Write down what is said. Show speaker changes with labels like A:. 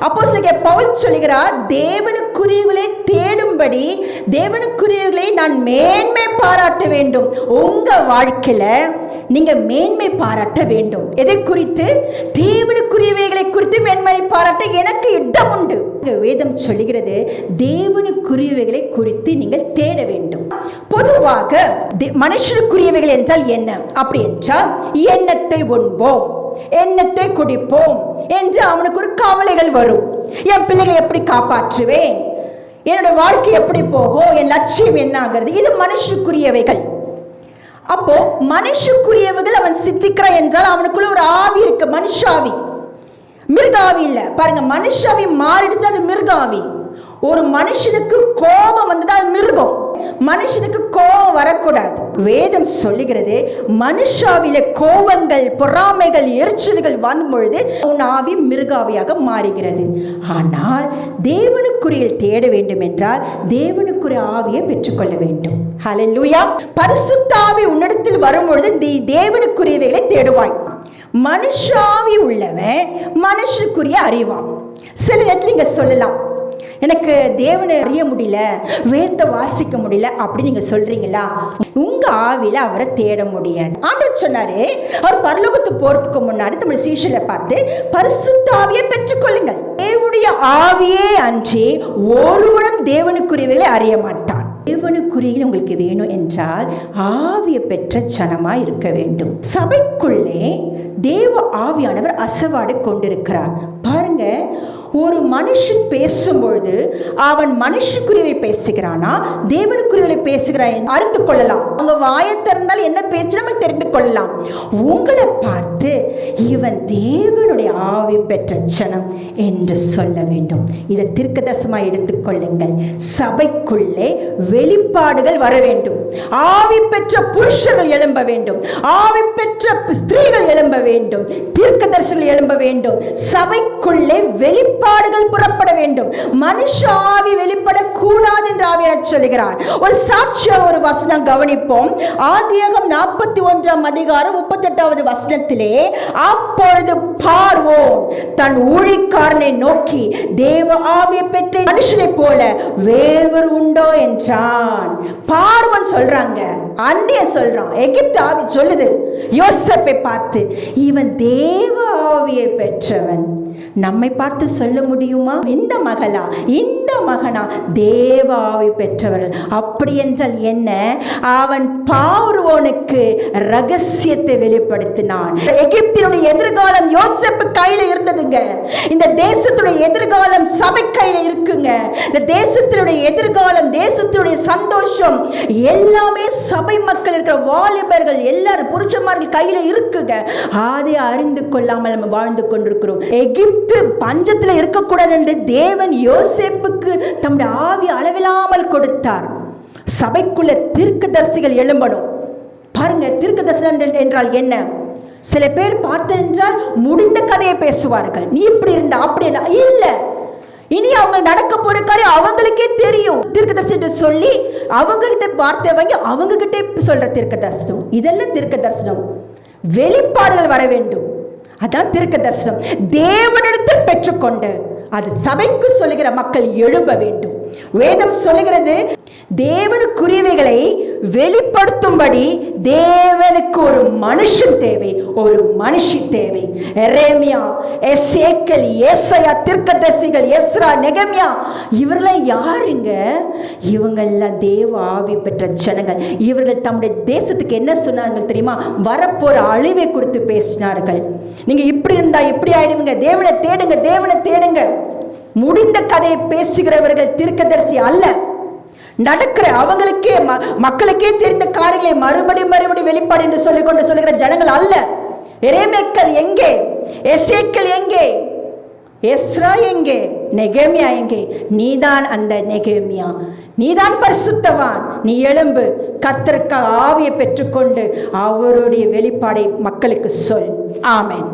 A: அப்போ சில பவுல் சொல்லுகிறார் தேவனுக்குரியவர்களை தேடும்படி தேவனுக்குரியவர்களை நான் மேன்மை பாராட்ட வேண்டும். உங்க வாழ்க்கையில நீங்க மேன்மை பாராட்ட வேண்டும். எதை குறித்து? தேவனுக்குரியவைகளை குறித்து மேன்மை பாராட்ட எனக்கு இடம் உண்டு. வேதம் சொல்லுகிறது தேவனுக்குரியவைகளை குறித்து நீங்கள் தேட வேண்டும். பொதுவாக தே- மனுஷனுக்குரியவைகள் என்றால் என்ன? அப்படி என்றால் எண்ணத்தை உண்போம். எண்ணத்தை குடிப்போம் என்று அவனுக்கு ஒரு கவலைகள் வரும். என் பிள்ளைகளை எப்படி காப்பாற்றுவேன்? என்னோட வாழ்க்கை எப்படி போகும் என் லட்சியம் என்ன ஆகிறது இது மனுஷுக்குரியவைகள் அப்போ மனுஷுக்குரியவைகள் அவன் சித்திக்கிறான் என்றால் அவனுக்குள்ள ஒரு ஆவி இருக்கு மனுஷாவி. மிருகாவி இல்ல. பாருங்க மனுஷாவி மாறிடுச்சு அது மிருகாவி. ஒரு மனுஷனுக்கு கோபம் வந்தது அது மிருகம். மனுஷனுக்கு கோபம் வரக்கூடாது. வேதம் சொல்லுகிறது மனுஷாவில கோபங்கள் பொறாமைகள் எரிச்சல்கள் வரும் பொழுது உன் ஆவி மிருகாவியாக மாறுகிறது. ஆனால் தேவனுக்குரிய தேட வேண்டும் என்றால் தேவனுக்குரிய ஆவியை பெற்றுக்கொள்ள வேண்டும். ஹலோ லூயா பரிசுத்தாவி உன்னிடத்தில் வரும்பொழுது நீ தேவனுக்குரியவைகளை தேடுவாய். மனுஷாவி உள்ளவன் மனுஷனுக்குரிய அறிவான். சில நேரத்தில் இங்க சொல்லலாம். எனக்கு தேவனை அறிய முடியல வேத்த வாசிக்க முடியல அப்படி நீங்க சொல்றீங்களா? உங்க ஆவியில அவரை தேட முடியாது. ஆண்டவர் சொன்னாரு அவர் பரலோகத்துக்கு போறதுக்கு முன்னாடி தமிழ் சீஷலை பார்த்து பரிசுத்த ஆவியை பெற்றுக்கொள்ளுங்கள். தேவனுடைய ஆவியே அன்றி ஒருவனும் தேவனுக்குரியவைகளை அறிய மாட்டான். தேவனுக்குரிய உங்களுக்கு வேணும் என்றால் ஆவியை பெற்ற ஜனமா இருக்க வேண்டும். சபைக்குள்ளே தேவ ஆவியானவர் அசவாடு கொண்டிருக்கிறார். பாருங்க ஒரு மனுஷன் பேசும்பொழுது அவன் மனுஷனுக்குரியவை பேசுகிறானா? தேவனுக்குரியவை பேசுகிறான் அறிந்து கொள்ளலாம். அவங்க வாயை திறந்தால் என்ன பேச்சு நம்ம தெரிந்து கொள்ளலாம். உங்களை பார்த்து இவன் தேவனுடைய ஆவி பெற்ற ஜனம் என்று சொல்ல வேண்டும். இதை திருக்கதசமாக எடுத்துக்கொள்ளுங்கள் சபைக்குள்ளே வெளிப்பாடுகள் வர வேண்டும். ஆவி பெற்ற புருஷர்கள் எழும்ப வேண்டும். ஆவி பெற்ற ஸ்திரீகள் எழும்ப வேண்டும். தீர்க்கதரிசிகள் எழும்ப வேண்டும். சபைக்குள்ளே வெளிப்பாடுகள் புறப்பட வேண்டும். மனுஷ ஆவி வெளிப்படக்கூடாது என்று ஆவியார் சொல்லுகிறார். ஒரு சாட்சியா ஒரு வசனம் கவனிப்போம். ஆதியகம் நாற்பத்தி ஒன்றாம் அதிகாரம் முப்பத்தி எட்டாவது வசனத்திலே அப்பொழுது பார்வோம் தன் ஊழிக்காரனை நோக்கி தேவ ஆவியை பெற்ற மனுஷனை போல வேவர் உண்டோ என்றான். பார்வன் சொல்றாங்க. அண்டைய சொல்றான். எகிப்து ஆவி சொல்லுது. யோசப்பை பார்த்து இவன் தேவ ஆவியை பெற்றவன். நம்மை பார்த்து சொல்ல முடியுமா? இந்த மகளா இந்த மகனா? தேவாவை பெற்றவர்கள் அப்படி என்றால் என்ன? அவன் பார்வோனுக்கு ரகசியத்தை வெளிப்படுத்தினான். எகிப்தினுடைய எதிர்காலம் யோசப்பு கையில இருந்ததுங்க. இந்த தேசத்துடைய எதிர்காலம் சபை கையில இருக்குங்க. இந்த தேசத்தினுடைய எதிர்காலம் தேசத்தினுடைய சந்தோஷம் எல்லாமே சபை மக்கள் இருக்கிற வாலிபர்கள் எல்லாரும் புருஷமார்கள் கையில இருக்குங்க. அதை அறிந்து கொள்ளாமல் நம்ம வாழ்ந்து கொண்டிருக்கிறோம். எகிப்து பஞ்சத்துல இருக்கக்கூடாது என்று தேவன் யோசேப்புக்கு தம்முடைய ஆவி அளவில்லாமல் கொடுத்தார். சபைக்குள்ள தீர்க்கதரிசிகள் எழும்பணும். பாருங்க தீர்க்கதரிசனம் என்றால் என்ன? சில பேர் பார்த்து என்றால் முடிந்த கதையை பேசுவார்கள். நீ இப்படி இருந்த அப்படி இல்ல. இனி அவங்க நடக்க போற காரியம் அவங்களுக்கே தெரியும். தீர்க்கதரிசி சொல்லி அவங்க கிட்ட வார்த்தை வாங்கி அவங்க கிட்டே சொல்ற தீர்க்க தரிசனம் இதெல்லாம் தீர்க்க தரிசனம் வெளிப்பாடுகள் வர வேண்டும். அதான் திருக்க தரிசனம் தேவனிடத்தில் பெற்றுக்கொண்டு அது சபைக்கு சொல்லுகிற மக்கள் எழும்ப வேண்டும். வேதம் சொல்லுகிறது தேவனுக்குரியவைகளை வெளிப்படுத்தும்படி தேவனுக்கு ஒரு மனுஷன் தேவை ஒரு மனுஷி தேவை. எரேமியா எசேக்கல் ஏசையா தீர்க்கதரிசிகள் எஸ்ரா நெகமியா இவர்களெல்லாம் யாருங்க? இவங்கெல்லாம் தேவ ஆவி பெற்ற ஜனங்கள். இவர்கள் தம்முடைய தேசத்துக்கு என்ன சொன்னார்கள் தெரியுமா? வரப்போற அழிவை குறித்து பேசினார்கள். நீங்க இப்படி இருந்தா இப்படி ஆயிடுவீங்க. தேவனை தேடுங்க தேவனை தேடுங்க. முடிந்த கதையை பேசுகிறவர்கள் தீர்க்கதரிசி அல்ல. நடக்கிற அவங்களுக்கே ம- மக்களுக்கே தெரிந்த காரியங்களை மறுபடியும் மறுபடியும் வெளிப்பாடு என்று சொல்லிக் கொண்டு சொல்லுகிற ஜனங்கள் அல்ல. எரேமேக்கள் எங்கே? எசேக்கள் எங்கே? எஸ்ரா எங்கே? நெகேமியா எங்கே? நீதான் அந்த நெகேமியா. நீதான் பரிசுத்தவான். நீ எழும்பு. கத்திற்க ஆவியை பெற்றுக்கொண்டு அவருடைய வெளிப்பாடை மக்களுக்கு சொல். ஆமேன்.